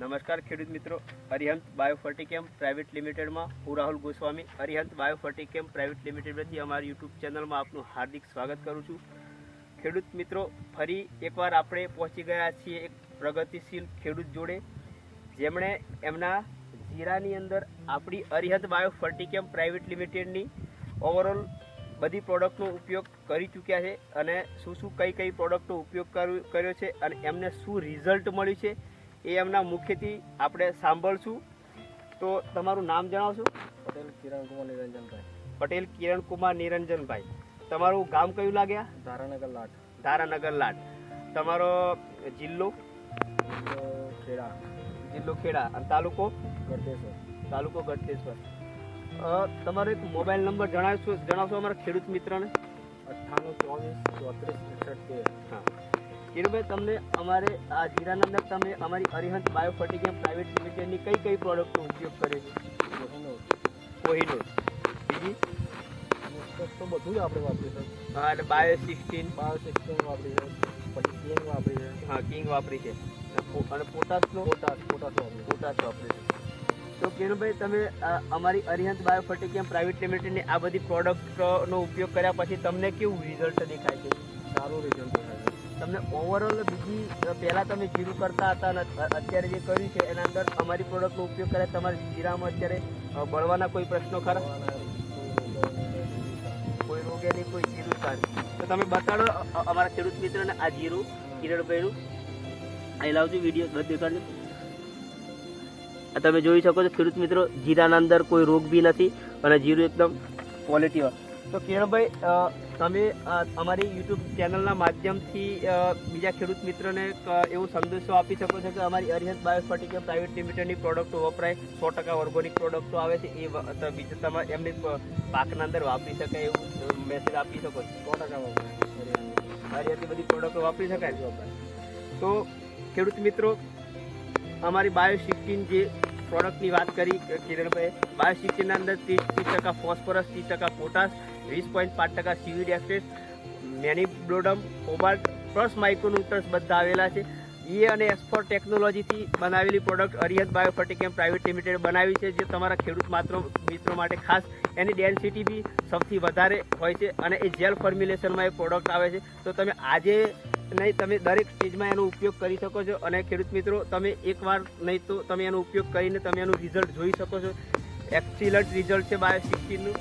નમસ્કાર ખેડૂત મિત્રો. અરિહંત બાયોફર્ટિકેમ પ્રાઇવેટ લિમિટેડમાં હું રાહુલ ગોસ્વામી. અરિહંત બાયોફર્ટિકેમ પ્રાઇવેટ લિમિટેડમાંથી અમારી યુટ્યુબ ચેનલમાં આપનું હાર્દિક સ્વાગત કરું છું. ખેડૂત મિત્રો, ફરી એકવાર આપણે પહોંચી ગયા છીએ એક પ્રગતિશીલ ખેડૂત જોડે. જેમણે એમના જીરાની અંદર આપણી અરિહંત બાયોફર્ટિકેમ પ્રાઇવેટ લિમિટેડની ઓવરઓલ બધી પ્રોડક્ટનો ઉપયોગ કરી ચૂક્યા છે અને શું શું કઈ કઈ પ્રોડક્ટનો ઉપયોગ કર્યો છે અને એમને શું રિઝલ્ટ મળ્યું છે એ એમના મુખ્યથી આપણે સાંભળશું. તો તમારું નામ જણાવશો? પટેલ કિરણ કુમાર નિરંજનભાઈ. પટેલ કિરણકુમાર નિરંજનભાઈ. તમારું ગામ કયું લાગ્યા? ધારાનગર લાટ ધારાનગર લાટ તમારો જિલ્લો? ખેડા. જિલ્લો ખેડા. અને તાલુકો? ગળતેશ્વર તાલુકો ગઢતેશ્વર અ, તમારો એક મોબાઈલ નંબર જણાવશો જણાવશો અમારા ખેડૂત મિત્રને? અઠ્ઠાણું ચોવીસ ચોત્રીસ એકસઠ તેર હા. કિરુભાઈ તમને અમારે, આ જીરાના અંદર તમે અમારી અરિહંત બાયોફર્ટિકેમ પ્રાઇવેટ લિમિટેડની કઈ કઈ પ્રોડક્ટનો ઉપયોગ કરે છે? કોહિનૂર. બીજી? તો બધું જ આપણે વાપરીએ છે હા, એટલે બાયો સિક્સટીન બાયો સિક્સટીન વાપરી છે પછી કિંગ વાપરી છે હા, કિંગ વાપરી છે. અને પોટાશનો? પોટાશ પોટાશ વાપરી પોટાશ વાપરી છે. તો કિરણભાઈ તમે અમારી અરિહંત બાયોફર્ટિકેમ પ્રાઇવેટ લિમિટેડની આ બધી પ્રોડક્ટનો ઉપયોગ કર્યા પછી તમને કેવું રિઝલ્ટ દેખાય છે? સારું રિઝલ્ટ તમને ઓવરઓલ બીજી પહેલાં તમે જીરું કરતા હતા અને અત્યારે જે કર્યું છે, એના અંદર અમારી પ્રોડક્ટનો ઉપયોગ કરે, તમારે જીરામાં અત્યારે બળવાના કોઈ પ્રશ્નો ખરા? કોઈ રોગે નહીં, કોઈ જીરું સારું તો તમે બતાડો અમારા ખેડૂત મિત્રને આ જીરું કિરણભાઈનું અહીં લાવજો વીડિયો બધું દેખાડજો. તમે જોઈ શકો છો, ખેડૂત મિત્રો, જીરાના અંદર કોઈ રોગ બી નથી અને જીરું એકદમ ક્વોલિટી તો કિરણભાઈ તમે અમારી યુટ્યુબ ચેનલના માધ્યમથી બીજા ખેડૂત મિત્રોને એવો સંદેશો આપી શકો છો કે અમારી અરિહંત બાયોફર્ટિકલ પ્રાઇવેટ લિમિટેડની પ્રોડક્ટો વપરાય સો ટકા ઓર્ગોનિક પ્રોડક્ટો આવે છે એ બીજા તમારે એમને પાકના અંદર વાપરી શકાય એવું મેસેજ આપી શકો છો. સો ટકા વાપરી અરિહંતની બધી પ્રોડક્ટો વાપરી શકાય? છે તો ખેડૂત મિત્રો અમારી બાયો જે પ્રોડક્ટની વાત કરી કિરણભાઈ બાયો સિક્સટીનના અંદર ત્રીસ ત્રીસ ટકા ફોસ્ફરસ, ત્રીસ ટકા પોટાશ, વીસ પોઈન્ટ પાંચ ટકા સીવીડ એક્સેસ, મેનીબ્લોડમ, કોબાલ્ટ પ્લસ માઇક્રોન્યુટ્રન્સ બધા આવેલા છે. એ અને એક્સફોર ટેકનોલોજીથી બનાવેલી product Arihant Biofertichem private limited બનાવી છે, જે તમારા ખેડૂત માત્ર, મિત્રો માટે ખાસ. એની ડેન્સિટી બી સૌથી વધારે હોય છે અને એ જેલ ફોર્મ્યુલેશનમાં એ પ્રોડક્ટ આવે છે. તો તમે આજે નહીં, તમે દરેક સ્ટેજમાં એનો ઉપયોગ કરી શકો છો. અને ખેડૂત મિત્રો, તમે એકવાર નહીં તો તમે એનો ઉપયોગ કરીને તમે એનું રિઝલ્ટ જોઈ શકો છો. એક્સિલન્ટ રિઝલ્ટ છે બાયો સિક્સટીનનું